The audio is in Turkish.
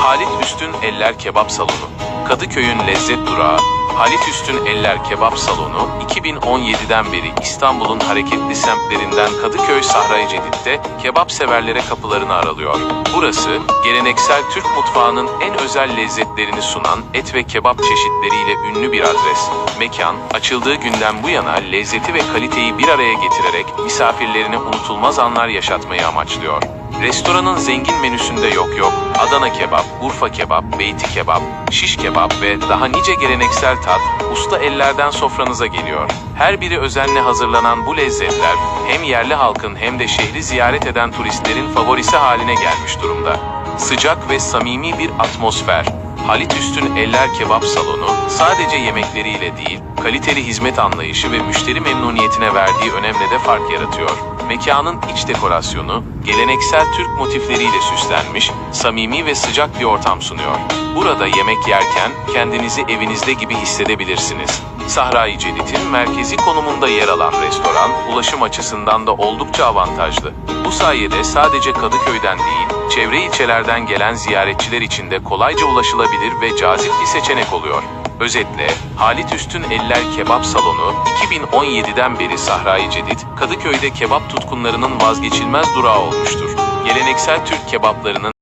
Halit Üstün Eller Kebap Salonu Kadıköy'ün lezzet durağı Halit Üstün Eller Kebap Salonu 2017'den beri İstanbul'un hareketli semtlerinden Kadıköy Sahra-i Cedid'de kebap severlere kapılarını aralıyor. Burası geleneksel Türk mutfağının en özel lezzetlerini sunan et ve kebap çeşitleriyle ünlü bir adres. Mekan açıldığı günden bu yana lezzeti ve kaliteyi bir araya getirerek misafirlerine unutulmaz anlar yaşatmayı amaçlıyor. Restoranın zengin menüsünde yok yok, Adana kebap, Urfa kebap, beyti kebap, şiş kebap ve daha nice geleneksel tat, usta ellerden sofranıza geliyor. Her biri özenle hazırlanan bu lezzetler, hem yerli halkın hem de şehri ziyaret eden turistlerin favorisi haline gelmiş durumda. Sıcak ve samimi bir atmosfer. Halit Üstün Eller Kebap Salonu sadece yemekleriyle değil, kaliteli hizmet anlayışı ve müşteri memnuniyetine verdiği önemle de fark yaratıyor. Mekanın iç dekorasyonu, geleneksel Türk motifleriyle süslenmiş, samimi ve sıcak bir ortam sunuyor. Burada yemek yerken kendinizi evinizde gibi hissedebilirsiniz. Sahra-i Cedid'in merkezi konumunda yer alan restoran, ulaşım açısından da oldukça avantajlı. Bu sayede sadece Kadıköy'den değil, çevre ilçelerden gelen ziyaretçiler için de kolayca ulaşılabilir ve cazip bir seçenek oluyor. Özetle, Halit Üstün Eller Kebap Salonu, 2017'den beri Sahra-i Cedid, Kadıköy'de kebap tutkunlarının vazgeçilmez durağı olmuştur. Geleneksel Türk kebaplarının